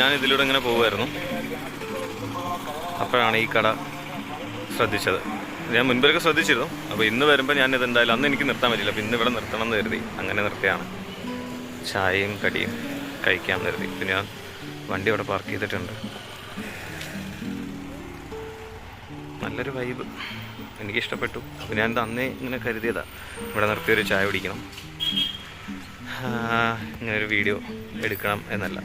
ഞാൻ ഇതിലൂടെ ഇങ്ങനെ പോകുമായിരുന്നു അപ്പോഴാണ് ഈ കട ശ്രദ്ധിച്ചത്. ഞാൻ മുൻപൊക്കെ ശ്രദ്ധിച്ചിരുന്നു. അപ്പോൾ ഇന്ന് വരുമ്പോൾ ഞാൻ ഇത് എന്തായാലും അന്ന് എനിക്ക് നിർത്താൻ പറ്റില്ല അപ്പോൾ ഇന്ന് ഇവിടെ നിർത്തണം എന്ന് കരുതി അങ്ങനെ നിർത്തിയാണ്. ചായയും കടിയും കഴിക്കാമെന്ന് കരുതി. പിന്നെ ഞാൻ വണ്ടി അവിടെ പാർക്ക് ചെയ്തിട്ടുണ്ട്. നല്ലൊരു വൈബ് എനിക്കിഷ്ടപ്പെട്ടു. അപ്പോൾ ഞാൻ അന്നേ ഇങ്ങനെ കരുതിയതാണ് ഇവിടെ നിർത്തിയൊരു ചായ പിടിക്കണം ഇങ്ങനൊരു ഒരു വീഡിയോ എടുക്കണം എന്നല്ല.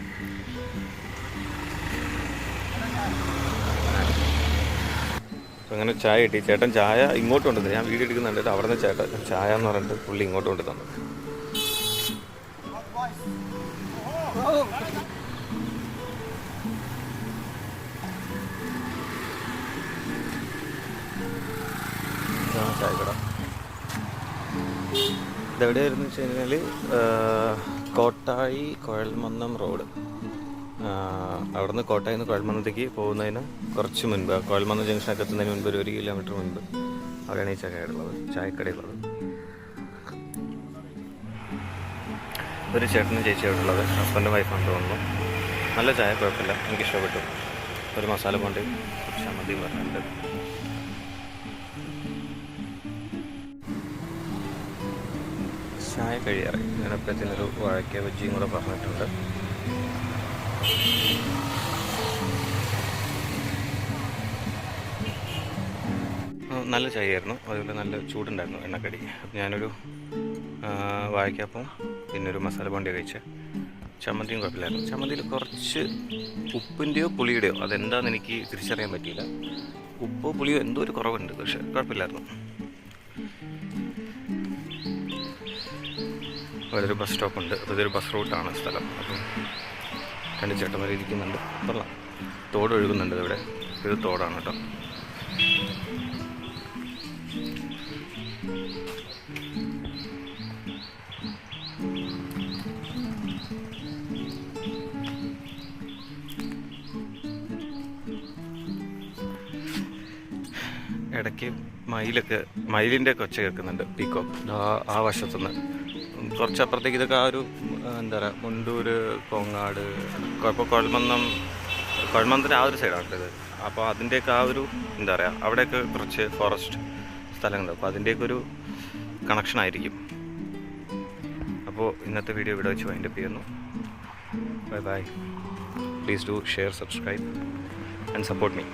അങ്ങനെ ചായ കിട്ടി. ചേട്ടൻ ചായ ഇങ്ങോട്ട് കൊണ്ടു ഞാൻ വീഡിയോ എടുക്കുന്നുണ്ട് അവിടെ നിന്ന് ചേട്ടൻ ചായ എന്ന് പറഞ്ഞിട്ട് പുള്ളി ഇങ്ങോട്ട് കൊണ്ടു തന്നു. ഇതെവിടെയായിരുന്നു വെച്ച് കഴിഞ്ഞാൽ കോട്ടായി കുഴൽമന്നം റോഡ്. അവിടുന്ന് കോട്ടയം നിന്ന് കുഴൽമന്നത്തേക്ക് പോകുന്നതിന് കുറച്ച് മുൻപ് കോഴമന്ന ജംഗ്ഷനൊക്കെ എത്തുന്നതിന് മുൻപ് ഒരു കിലോമീറ്റർ മുൻപ് അവിടെയാണ് ഈ ചക്കയുള്ളത് ചായക്കടയുള്ളത്. ഒരു ചേട്ടനും ചേച്ചി അവിടെ ഉള്ളത് ഹസ്ബൻഡും വൈഫാണ് തോന്നുന്നു. നല്ല ചായ കുഴപ്പമില്ല. എനിക്ക് ഇഷ്ടപ്പെട്ടു ഒരു മസാല കൊണ്ട് ചമ്മന്തിയും പറഞ്ഞിട്ടുണ്ട്. ചായ കഴിയാറ് ഞാനപ്പോഴത്തേനൊരു വാഴയ്ക്ക ബജ്ജിയും കൂടെ പറഞ്ഞിട്ടുണ്ട്. നല്ല ചായയായിരുന്നു. അതുപോലെ നല്ല ചൂടുണ്ടായിരുന്നു എണ്ണക്കടി. അപ്പം ഞാനൊരു വാഴയ്ക്കാപ്പം പിന്നെ ഒരു മസാല ബോണ്ടി കഴിച്ച് ചമ്മന്തിയും കുഴപ്പമില്ലായിരുന്നു. ചമ്മന്തിയിൽ കുറച്ച് ഉപ്പിന്റെയോ പുളിയുടെയോ അതെന്താണെന്ന് എനിക്ക് തിരിച്ചറിയാൻ പറ്റിയില്ല. ഉപ്പോ പുളിയോ എന്തോ ഒരു കുറവുണ്ട് പക്ഷെ കുഴപ്പമില്ലായിരുന്നു. അതൊരു ബസ് സ്റ്റോപ്പുണ്ട്. അതൊരു ബസ് റൂട്ടാണ് സ്ഥലം. അപ്പം രണ്ട് ചേട്ടന്മാർ ഇരിക്കുന്നുണ്ട്. കൊള്ളാം തോട് ഒഴുകുന്നുണ്ട് ഇവിടെ. ഇത് തോടാണ് കേട്ടോ. ഇടയ്ക്ക് മയിലൊക്കെ മയിലിന്റെ ഒക്കെ ഒച്ച കേൾക്കുന്നുണ്ട്. പീക്കോക്ക് ആ വശത്തുനിന്ന്. കുറച്ചപ്പുറത്തേക്ക് ഇതൊക്കെ ആ ഒരു എന്താ പറയുക മുണ്ടൂർ കോങ്ങാട് ഇപ്പോൾ കുഴൽമന്നം കുഴൽമന്നത്തിന്റെ ആ ഒരു സൈഡാണ് ഇത്. അപ്പോൾ അതിന്റെയൊക്കെ ആ ഒരു എന്താ പറയുക അവിടെയൊക്കെ കുറച്ച് ഫോറസ്റ്റ് സ്ഥലങ്ങളുണ്ട്. അപ്പോൾ അതിന്റെയൊക്കെ ഒരു കണക്ഷൻ ആയിരിക്കും. അപ്പോൾ ഇന്നത്തെ വീഡിയോ ഇവിടെ വെച്ച് വൈൻഡപ്പ് ചെയ്യുന്നു. Bye bye please do share subscribe and support me